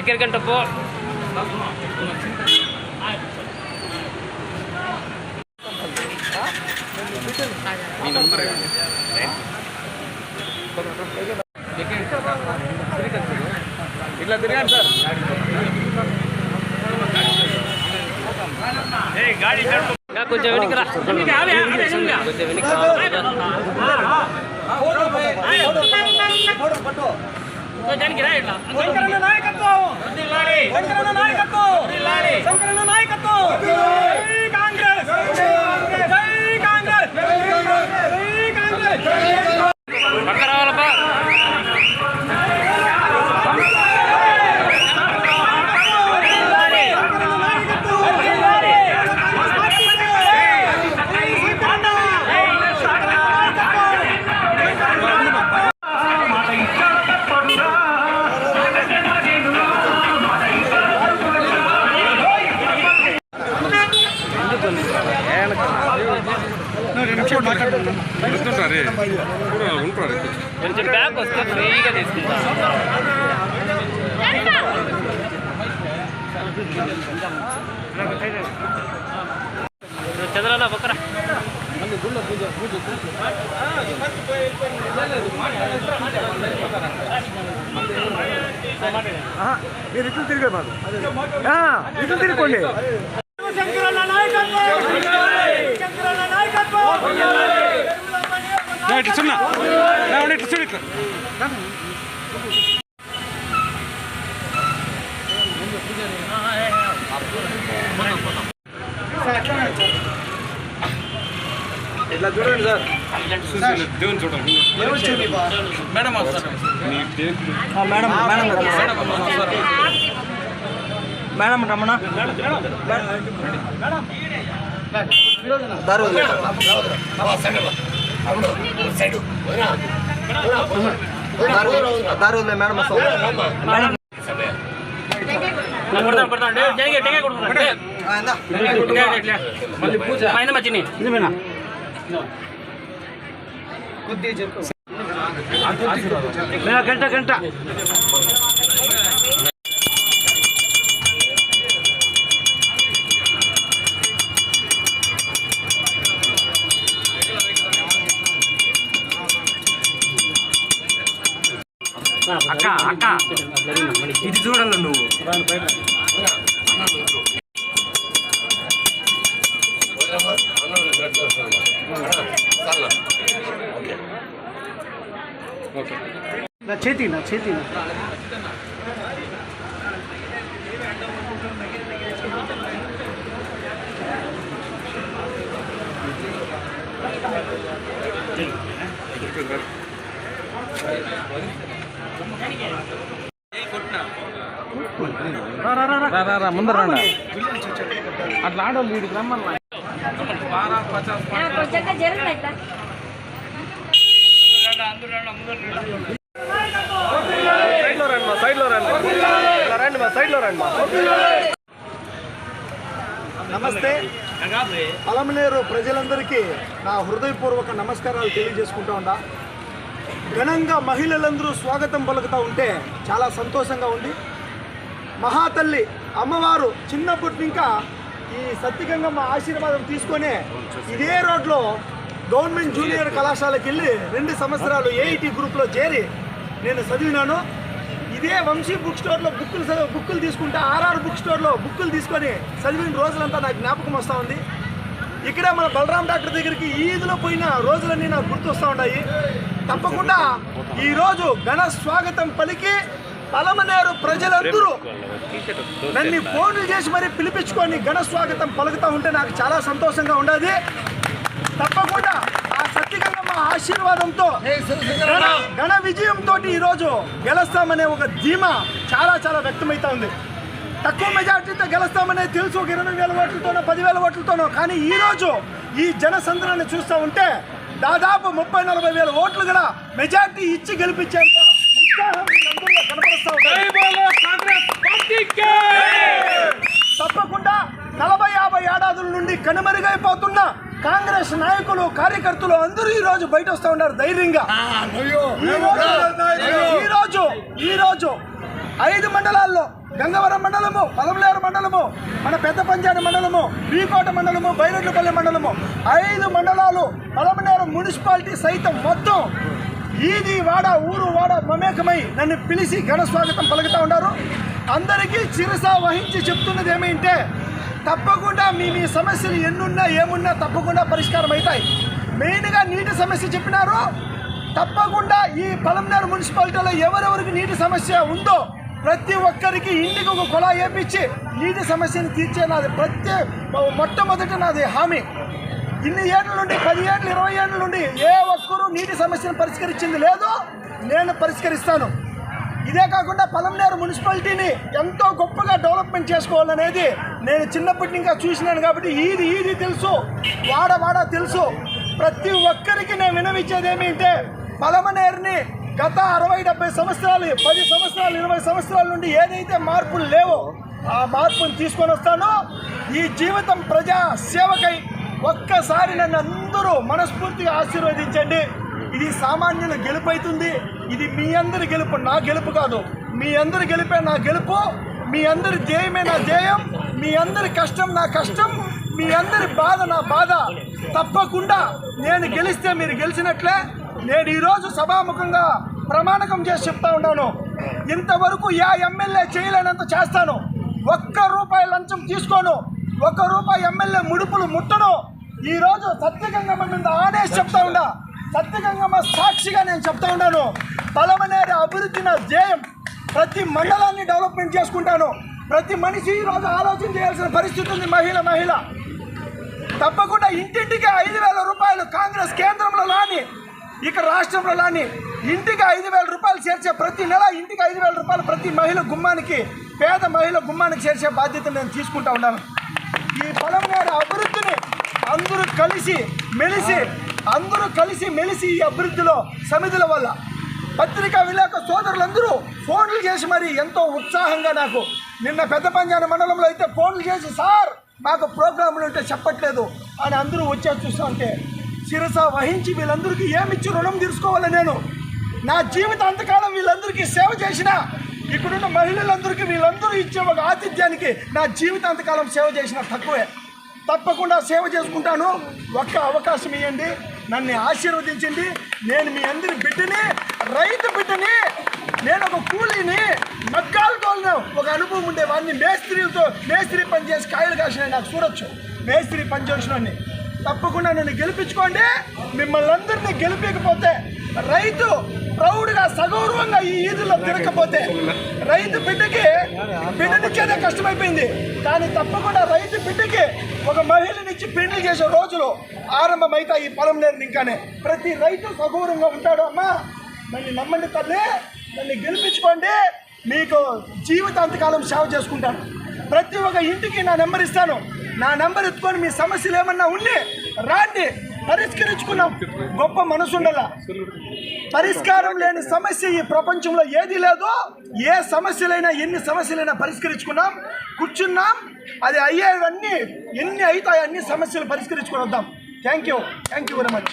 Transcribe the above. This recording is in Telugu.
దగ్గర గంట పో ఇట్లా తిరగండి సార్ ఇంకా కొంచెం వెనక్కి రా కొంచెం వెనక్కి శంకరన్న నాయకత్వం! శంకరన్న నాయకత్వం! శంకరన్న నాయకత్వం! కొంచెం బ్యాక్ వస్తే ఫ్రీగా తీసుకుంటాం చంద్రన్న పక్కన మీరు ఇట్లు తిరిగే మాకు ఇట్లు తిరుగుకోండి శంకరన్న నాయకత్వం శంకరన్న నాయకత్వం ఇట్లా చిన్న ఇట్లా చూడు ఇట్లా ఇట్లా చూడండి సార్ దేవుని చూడండి మేడం వస్తారు మేడం మేడం మేడం రమణ దారి దారి వదిలే మేడం మేడం కొడతాను కొడతాను జరిగే టెంగే కొడుతున్నాను పైన మచ్చిని గంట గంట అక్క అక్క ఇది చూడాలి నువ్వు నా చేతి నా చేతి Thank you. ముందర అట్లా ఆడోళ్ళు వీడికి రమ్మన్నా కొంచెం జరుగుతుంది ఇట్లా సైడ్లో రండి మా సైడ్లో రండి ఇలా రండి మా సైడ్లో రండి మా నమస్తే. పలమనేరు ప్రజలందరికీ నా హృదయపూర్వక నమస్కారాలు తెలియజేసుకుంటా ఉండా ఘనంగా మహిళలందరూ స్వాగతం పలుకుతూ ఉంటే చాలా సంతోషంగా ఉంది. మహాతల్లి అమ్మవారు చిన్నప్పటి ఇంకా ఈ సత్యగంగమ్మ ఆశీర్వాదం తీసుకొని ఇదే రోడ్లో గవర్నమెంట్ జూనియర్ కళాశాలకు వెళ్ళి రెండు సంవత్సరాలు ఏఐటి గ్రూప్లో చేరి నేను చదివినాను. ఇదే వంశీ బుక్ స్టోర్లో బుక్కులు బుక్కులు తీసుకుంటే ఆర్ఆర్ బుక్ స్టోర్లో బుక్కులు తీసుకొని చదివిన రోజులంతా నాకు జ్ఞాపకం వస్తూ ఉంది. ఇక్కడే మన బలరాం డాక్టర్ దగ్గరికి ఈదులో పోయిన రోజులన్నీ నాకు గుర్తొస్తూ ఉన్నాయి తప్పకుండా ఈరోజు ఘన స్వాగతం పలికి పలమనేరు ప్రజలందరూ. నన్ను ఫోన్లు చేసి మరి పిలిపించుకొని ఘన స్వాగతం పలుకుతూ ఉంటే నాకు చాలా సంతోషంగా ఉండదు. తప్పకుండా ఆ సత్యగంగమ్మ ఆశీర్వాదంతో ఘన విజయంతో ఈరోజు గెలుస్తామనే ఒక ధీమా చాలా చాలా వ్యక్తమవుతా ఉంది. తక్కువ మెజార్టీతో గెలుస్తామనే తెలుసు ఒక ఇరవై వేల ఓట్లతోనో పదివేల ఓట్లతోనో కానీ ఈ రోజు ఈ జనసంద్రాన్ని చూస్తూ ఉంటే దాదాపు ముప్పై నలభై వేల ఓట్లు కూడా మెజార్టీ ఇచ్చి గెలిపించేంత ఉత్సాహం కనపరుస్తూ తప్పకుండా నలభై యాభై ఏడాదుల నుండి కనుమరుగైపోతున్న కాంగ్రెస్ నాయకులు కార్యకర్తలు అందరూ ఈ రోజు బయట వస్తూ ఉన్నారు ధైర్యంగా. ఈ రోజు- ఈ రోజు ఈ రోజు ఐదు మండలాల్లో గంగవరం మండలము పలమలేరు మండలము మన పెద్ద పంచాయతీ మండలము బీకోట మండలము బైరెడ్లపల్లి మండలము ఐదు మండలాలు పలమనేరు మున్సిపాలిటీ సైతం మొత్తం ఈది వాడ ఊరు వాడ మమేకమై నన్ను పిలిచి ఘన స్వాగతం పలుకుతా ఉన్నారు. అందరికీ చిరుసా వహించి చెప్తున్నది ఏమంటే తప్పకుండా మీ మీ సమస్యలు ఎన్నున్నా ఏమున్నా తప్పకుండా పరిష్కారం అవుతాయి. మెయిన్గా నీటి సమస్య చెప్పినారు. తప్పకుండా ఈ పలంనేరు మున్సిపాలిటీలో ఎవరెవరికి నీటి సమస్య ఉందో ప్రతి ఒక్కరికి ఇంటికి ఒక కొలా వేపించి నీటి సమస్యను తీర్చే నాది ప్రతి మొట్టమొదటి నాది హామీ. ఇన్ని ఏళ్ళ నుండి పది ఏళ్ళు ఇరవై ఏళ్ళ నుండి ఏ ఒక్కరూ నీటి సమస్యను పరిష్కరించింది లేదు. నేను పరిష్కరిస్తాను. ఇదే కాకుండా పలంనేరు మున్సిపాలిటీని ఎంతో గొప్పగా డెవలప్మెంట్ చేసుకోవాలనేది నేను చిన్నప్పటి ఇంకా చూసినాను కాబట్టి ఈది ఈది తెలుసు వాడ వాడ తెలుసు. ప్రతి ఒక్కరికి నేను వినవిచ్చేది ఏమిటంటే పలమనేరుని గత అరవై డెబ్బై సంవత్సరాలు పది సంవత్సరాలు ఇరవై సంవత్సరాల నుండి ఏదైతే మార్పులు లేవో ఆ మార్పును తీసుకొని వస్తానో. ఈ జీవితం ప్రజా సేవకై ఒక్కసారి నన్ను అందరూ మనస్ఫూర్తిగా ఆశీర్వదించండి. ఇది సామాన్యుల గెలుపు అవుతుంది ఇది మీ అందరి గెలుపు నా గెలుపు కాదు. మీ అందరి గెలిపే నా గెలుపు. మీ అందరి ధ్యేయమే నా ధ్యేయం మీ అందరి కష్టం నా కష్టం. మీ అందరి బాధ నా బాధ. తప్పకుండా నేను గెలిస్తే మీరు గెలిచినట్లే. నేను ఈరోజు సభాముఖంగా ప్రమాణకం చేసి చెప్తా ఉన్నాను. ఇంతవరకు యా ఎమ్మెల్యే చేయలేనంత చేస్తాను. ఒక్క రూపాయి లంచం తీసుకోను. ఒక్క రూపాయి ఎమ్మెల్యే ముడుపులు ముట్టను. ఈరోజు సత్యగంగమ్మ మీద ఆడేసి చెప్తా ఉండా. సత్యగంగమ్మ సాక్షిగా నేను చెప్తా ఉన్నాను బలమనేరు అభివృద్ధి నా ధ్యేయం. ప్రతి మండలాన్ని డెవలప్మెంట్ చేసుకుంటాను. ప్రతి మనిషి ఈరోజు ఆలోచన చేయాల్సిన పరిస్థితి ఉంది మహిళ మహిళ. తప్పకుండా ఇంటింటికి ఐదు వేల రూపాయలు కాంగ్రెస్ కేంద్రంలో లాని ఇక రాష్ట్రంలో లాని ఇంటికి ఐదు వేల రూపాయలు చేర్చే ప్రతి నెల ఇంటికి ఐదు వేల రూపాయలు ప్రతి మహిళ గుమ్మానికి పేద మహిళ గుమ్మానికి చేర్చే బాధ్యత నేను తీసుకుంటా ఉన్నాను. అందరూ కలిసి మెలిసి అందరూ కలిసి మెలిసి ఈ అభివృద్ధిలో సమితుల వల్ల. పత్రికా విలేక సోదరులందరూ ఫోన్లు చేసి మరి ఎంతో ఉత్సాహంగా నాకు నిన్న పెద్ద పంజాన మండలంలో అయితే ఫోన్లు చేసి సార్ మాకు ప్రోగ్రాములు ఉంటే చెప్పట్లేదు. అని అందరూ వచ్చేసి చూస్తా ఉంటే శిరస వహించి వీళ్ళందరికీ ఏమిచ్చి రుణం తీసుకోవాలి నేను? నా జీవితాంతకాలం వీళ్ళందరికీ సేవ చేసిన ఇక్కడున్న మహిళలందరికీ వీళ్ళందరూ ఇచ్చే ఒక ఆతిథ్యానికి నా జీవితాంతకాలం సేవ చేసిన తక్కువే. తప్పకుండా సేవ చేసుకుంటాను. ఒక్క అవకాశం ఇవ్వండి నన్ను ఆశీర్వదించండి. నేను మీ అందరి బిడ్డని రైతు బిడ్డని నేను ఒక కూలీని మగ్గాలు ఒక అనుభవం ఉండే వాడిని మేస్త్రీలతో మేస్త్రి పని చేసి కాయలు కాసిన నాకు చూడొచ్చు. మేస్త్రి పని చేసిన తప్పకుండా నన్ను గెలిపించుకోండి. మిమ్మల్ని అందరినీ గెలిపించకపోతే రైతు ప్రౌడ్గా సగౌరవంగా ఈ ఈదుల్లో తిరగకపోతే రైతు బిడ్డకి బిడ్డనిచ్చేదే కష్టమైపోయింది. కానీ తప్పకుండా రైతు బిడ్డకి ఒక మహిళనిచ్చి పెళ్ళి చేసే రోజులు ఆరంభమైతే ఈ పొలం నేరు ఇంకానే. ప్రతి రైతు సగౌరవంగా ఉంటాడు అమ్మా. నన్ను నమ్మండి తల్లి నన్ను గెలిపించుకోండి మీకు జీవితాంతకాలం సేవ చేసుకుంటాను. ప్రతి ఒక్క ఇంటికి నా నెంబర్ ఇస్తాను. నా నెంబర్ ఎత్తుకొని మీ సమస్యలు ఏమన్నా ఉండి రాండి. పరిష్కరించుకున్నాం. గొప్ప మనసు ఉండాల? పరిష్కారం లేని సమస్య ఈ ప్రపంచంలో ఏది లేదో ఏ సమస్యలైనా ఎన్ని సమస్యలైనా పరిష్కరించుకున్నాం. కూర్చున్నాం. అది అయ్యేవన్నీ ఎన్ని అవుతాయి అన్ని సమస్యలు పరిష్కరించుకుని వద్దాం. Thank you thank you very much